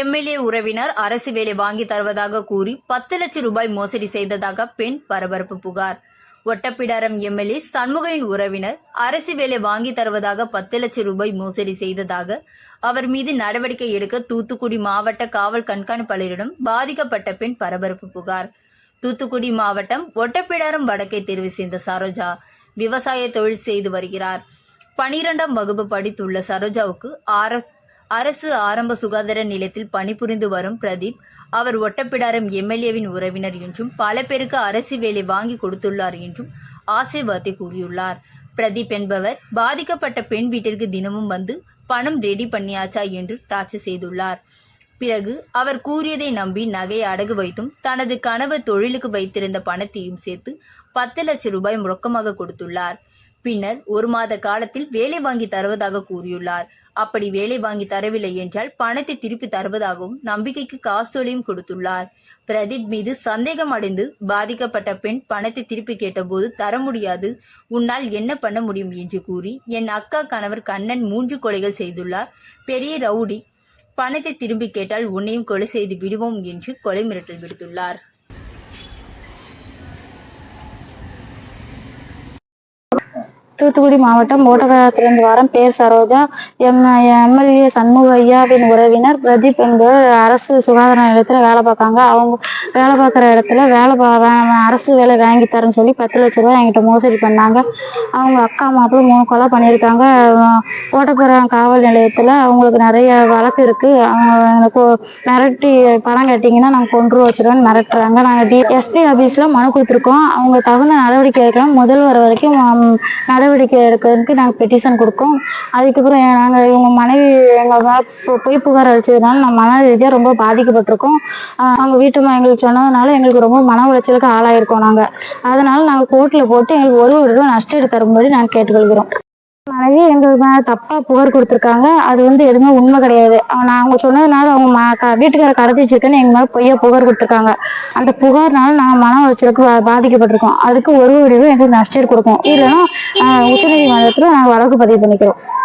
MLA உறவினர் அரசு வேலை வாங்கி தருவதாக கூறி பத்து லட்சம் ரூபாய் மோசடி செய்ததாக பெண் பரபரப்பு புகார். ஒட்டப்பிடாரம் எம்எல்ஏ சண்முகையின் உறவினர் அரசு வேலை வாங்கி தருவதாக பத்து லட்சம் ரூபாய் மோசடி செய்ததாக அவர் மீது நடவடிக்கை எடுக்க தூத்துக்குடி மாவட்ட காவல் கண்காணிப்பாளரிடம் பாதிக்கப்பட்ட பெண் பரபரப்பு புகார். தூத்துக்குடி மாவட்டம் ஒட்டப்பிடாரம் வடக்கை தெரிவு சேர்ந்த சரோஜா விவசாய தொழில் செய்து வருகிறார். பனிரெண்டாம் வகுப்பு படித்துள்ள சரோஜாவுக்கு ஆர்எஸ் அரசு ஆரம்ப சுகாதார நிலையத்தில் பணிபுரிந்து வரும் பிரதீப் அவர் ஒட்டப்பிடாரம் எம்எல்ஏவின் உறவினர் என்றும் பல பேருக்கு அரசு வேலை வாங்கி கொடுத்துள்ளார் என்றும் ஆசீர்வாதத்தை கூறியுள்ளார். பிரதீப் என்பவர் பாதிக்கப்பட்ட பெண் வீட்டிற்கு தினமும் வந்து பணம் ரெடி பண்ணியாச்சா என்று டார்ச்சர் செய்துள்ளார். பிறகு அவர் கூறியதை நம்பி நகையை அடகு வைத்தும் தனது கணவர் தொழிலுக்கு வைத்திருந்த பணத்தையும் சேர்த்து பத்து லட்சம் ரூபாய் ரொக்கமாக கொடுத்துள்ளார். பின்னர் ஒரு மாத காலத்தில் வேலை வாங்கி தருவதாக கூறியுள்ளார். அப்படி வேலை வாங்கி தரவில்லை என்றால் பணத்தை திருப்பி தருவதாகவும் நம்பிக்கைக்கு காசோலையும் கொடுத்துள்ளார். பிரதீப் மீது சந்தேகம் அடைந்து பாதிக்கப்பட்ட பெண் பணத்தை திருப்பி கேட்டபோது தர முடியாது. உன்னால் என்ன பண்ண முடியும்? என்று கூறி என் அக்கா கணவர் கண்ணன் மூன்று கொலைகள் செய்துள்ளார். பெரிய ரவுடி. பணத்தை திரும்பி கேட்டால் உன்னையும் கொலை செய்து விடுவோம் என்று கொலை மிரட்டல் விடுத்துள்ளார். தூத்துக்குடி மாவட்டம் ஓட்டகத்திலிருந்து வாரம் பேர் சரோஜா எம் எம்எல்ஏ சண்முக ஐயாவின் உறவினர் பிரதீப் என்பவர் அரசு சுகாதார நிலையத்தில் வேலை பார்க்காங்க அவங்க வேலை பார்க்குற இடத்துல வேலை அரசு வேலை வாங்கி தரேன்னு சொல்லி பத்து லட்ச ரூபாய் என்கிட்ட மோசடி பண்ணாங்க. அவங்க அக்கா மாப்பிளும் மூணு கொலை பண்ணியிருக்காங்க. ஓட்டப்புறம் காவல் நிலையத்தில் அவங்களுக்கு நிறைய வழக்கு இருக்குது அவங்க எனக்கு மிரட்டி பணம் கேட்டிங்கன்னா நாங்கள் கொண்டு வச்சிருவோம்னு மிரட்டுறாங்க. நாங்கள் டி எஸ்பி ஆஃபீஸில் மனு கொடுத்துருக்கோம். அவங்க தகுந்த நடவடிக்கை எடுக்கலாம் முதல்வர் வரைக்கும் நடவடிக்கை நடவடிக்கை எடுக்கிறதுக்கு நாங்கள் பெட்டிஷன் கொடுக்கோம் அதுக்கப்புறம் நாங்கள் இவங்க மனைவி எங்கள் போய் புகார் அளிச்சதுனால நம்ம மன ரீதியாக ரொம்ப பாதிக்கப்பட்டிருக்கோம். அவங்க வீட்டு எங்களுக்கு சொன்னதுனால எங்களுக்கு ரொம்ப மன உளைச்சலுக்கு ஆளாயிருக்கோம் நாங்கள் அதனால நாங்கள் கோர்ட்டில் போட்டு எங்களுக்கு ஒரு ஒரு ரூபா நஷ்டம் தரும்படி நாங்கள் கேட்டுக்கொள்கிறோம். மனைவி எங்களுக்கு மேல தப்பா புகார் கொடுத்துருக்காங்க. அது வந்து எதுவுமே உண்மை கிடையாது. நான் அவங்க சொன்னதுனால அவங்க ம- க- வீட்டுக்கார கடத்தி வச்சிருக்கேன்னு எங்க மேல பொய்யா புகார் கொடுத்துருக்காங்க. அந்த புகார்னால நாங்க மன உளைச்சலுக்கு பாதிக்கப்பட்டிருக்கோம். அதுக்கு ஒரு ஒரு எங்களுக்கு நஷ்டம் கொடுக்கும். இல்லைன்னா உச்சநீதிமன்றத்துல நாங்க வழக்கு பதிவு பண்ணிக்கிறோம்.